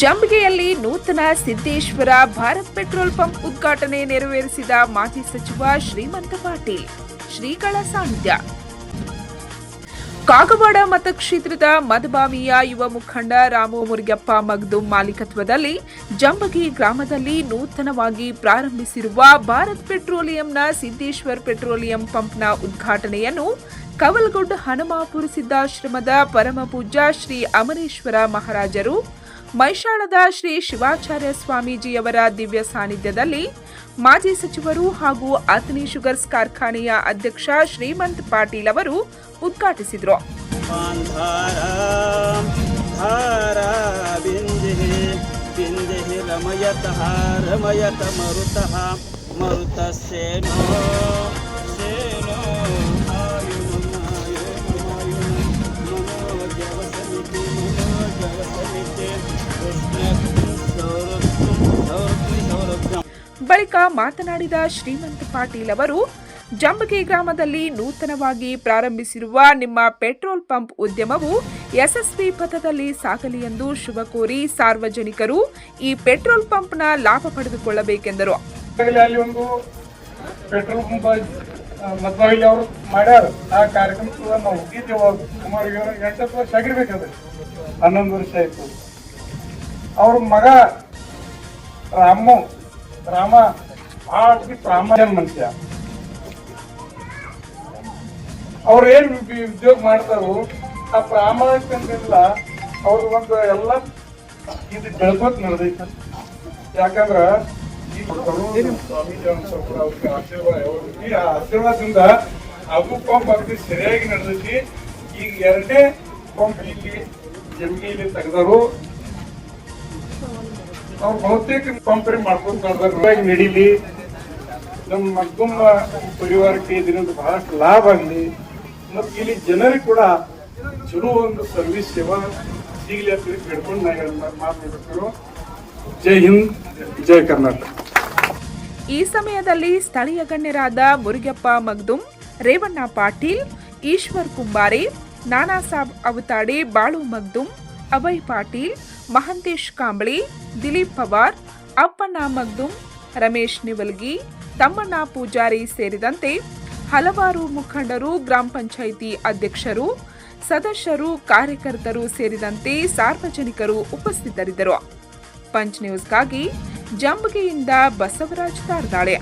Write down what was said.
ಜಂಬಗಿಯಲ್ಲಿ ನೂತನ Siddeshwara Bharat petrol pump ಉದ್ಘಾಟನೆ ನೆರವೇರಿಸಿದ ಮಾಜಿ ಸಚಿವ ಶ್ರೀಮಂತ ಪಾಟೀಲ್. ಶ್ರೀಗಳ ಸಾನ್ನಿಧ್ಯ. ಕಾಗವಾಡ ಮತಕ್ಷೇತ್ರದ ಮದಬಾವಿಯ ಯುವ ಮುಖಂಡ ರಾಮು ಮುರುಗಪ್ಪ ಮಗ್ದು ಮಾಲೀಕತ್ವದಲ್ಲಿ ಜಂಬಗಿ ಗ್ರಾಮದಲ್ಲಿ ನೂತನವಾಗಿ ಪ್ರಾರಂಭಿಸಿರುವ ಭಾರತ್ ಪೆಟ್ರೋಲಿಯಂನ ಸಿದ್ದೇಶ್ವರ್ ಪೆಟ್ರೋಲಿಯಂ ಪಂಪ್ನ ಉದ್ಘಾಟನೆಯನ್ನು ಕವಲ್ಗುಡ್ ಹನುಮಾಪುರ ಸಿದ್ದಾಶ್ರಮದ ಪರಮಪೂಜ್ಯ ಶ್ರೀ ಅಮರೇಶ್ವರ ಮಹಾರಾಜರು ಮೈಶಾಳದ ಶ್ರೀ ಶಿವಾಚಾರ್ಯ ಸ್ವಾಮೀಜಿಯವರ ದಿವ್ಯ ಸಾನ್ನಿಧ್ಯದಲ್ಲಿ ಮಾಜಿ ಸಚಿವರು ಹಾಗೂ ಅತ್ನಿ ಶುಗರ್ಸ್ ಕಾರ್ಖಾನೆಯ ಅಧ್ಯಕ್ಷ ಶ್ರೀಮಂತ್ ಪಾಟೀಲ್ ಅವರು ಉದ್ಘಾಟಿಸಿದರು. ಮರುತ ಸೇನೋ. ಬಳಿಕ ಮಾತನಾಡಿದ ಶ್ರೀಮಂತ ಪಾಟೀಲ್ ಅವರು, ಜಂಬಗಿ ಗ್ರಾಮದಲ್ಲಿ ನೂತನವಾಗಿ ಪ್ರಾರಂಭಿಸಿರುವ ನಿಮ್ಮ ಪೆಟ್ರೋಲ್ ಪಂಪ್ ಉದ್ಯಮವು ಯಶಸ್ವಿ ಪಥದಲ್ಲಿ ಸಾಗಲಿ ಎಂದು ಶುಭ ಕೋರಿ ಸಾರ್ವಜನಿಕರು ಈ ಪೆಟ್ರೋಲ್ ಪಂಪ್ನ ಲಾಭ ಪಡೆದುಕೊಳ್ಳಬೇಕೆಂದರು. ಪೆಟ್ರೋಲ್ ಪಂಪ್ ಮದ್ವಾಯಿಲಿ ಅವರು ಮಾಡ್ಯಾರ. ಆ ಕಾರ್ಯಕ್ರಮ ಕೂಡ ನಾವು ಹೋಗಿದ್ದೇವೆ ಸುಮಾರು ಎಂಟತ್ತು ವರ್ಷ ಆಗಿರ್ಬೇಕದು ಹನ್ನೊಂದು ವರ್ಷ ಆಯ್ತು. ಅವ್ರ ಮಗ ರಾಮು ರಾಮ ಭಾಳ ಪ್ರಾಮಾಣ್ಯ ಮನುಷ್ಯ. ಅವ್ರು ಏನ್ ಉದ್ಯೋಗ ಮಾಡ್ತಾರೋ ಆ ಪ್ರಾಮಾಣಿಕಲ್ಲ ಅವ್ರ ಒಂದು ಎಲ್ಲ ಇದು ಬೆಳ್ಕೋತ್ ನಡೆದೈತೆ. ಯಾಕಂದ್ರ ಸ್ವಾಮೀಜಿ ಅವ್ರಿಗೆ ಆಶೀರ್ವಾದ ಆ ಆಶೀರ್ವಾದದಿಂದ ಅದು ಪಂಪ್ ಅಗದಿ ಸರಿಯಾಗಿ ನಡೆದೈತಿ. ಈಗ ಎರಡನೇ ಪಂಪ್ ಇಲ್ಲಿ ಜಮೀನಿಲಿ ತೆಗೆದರು. ಅವ್ರು ಬಹುತೇಕ ಕಂಪೇರ್ ಮಾಡ್ಕೊಂಡು ನಡೀಲಿ. ನಮ್ಮ ಮಗ್ಗುಮ್ಮ ಪರಿವಾರಕ್ಕೆ ಇದರಿಂದ ಬಹಳಷ್ಟು ಲಾಭ ಆಗಲಿ. ಮತ್ತು ಇಲ್ಲಿ ಜನರಿಗೆ ಕೂಡ ಚಲೋ ಒಂದು ಸರ್ವಿಸ್ ಸೇವಾ ಸಿಗಲಿ ಅಂತ ಕೇಳ್ಕೊಂಡು ನಾ ಹೇಳಿ ಮಾತಾಡ್ಬೇಕು ಜೈ ಹಿಂದ್, ಜೈ ಕರ್ನಾಟಕ. ಈ ಸಮಯದಲ್ಲಿ ಸ್ಥಳೀಯ ಗಣ್ಯರಾದ ಮುರುಗಪ್ಪ ಮಗ್ದುಂ ರೇವಣ್ಣ ಪಾಟೀಲ್, ಈಶ್ವರ್ ಕುಂಬಾರೆ, ನಾನಾ ಸಾಬ್ ಅವತಾಡೆ ಬಾಳು ಮಗ್ದುಂ ಅಭಯ್ ಪಾಟೀಲ್ ಮಹಂತೇಶ್ ಕಾಂಬಳಿ, ದಿಲೀಪ್ ಪವಾರ್, ಅಪ್ಪಣ್ಣ ಮಗ್ದುಂ, ರಮೇಶ್ ನಿವಲ್ಗಿ, ತಮ್ಮಣ್ಣ ಪೂಜಾರಿ ಸೇರಿದಂತೆ ಹಲವಾರು ಮುಖಂಡರು, ಗ್ರಾಮ ಪಂಚಾಯಿತಿ ಅಧ್ಯಕ್ಷರು, ಸದಸ್ಯರು, ಕಾರ್ಯಕರ್ತರು ಸೇರಿದಂತೆ ಸಾರ್ವಜನಿಕರು ಉಪಸ್ಥಿತರಿದ್ದರು. ಪಂಚ್ ನ್ಯೂಸ್ಗಾಗಿ ಜಂಬಗಿಯಿಂದ ಬಸವರಾಜ್ ತಾರ್ದಾಳೆ.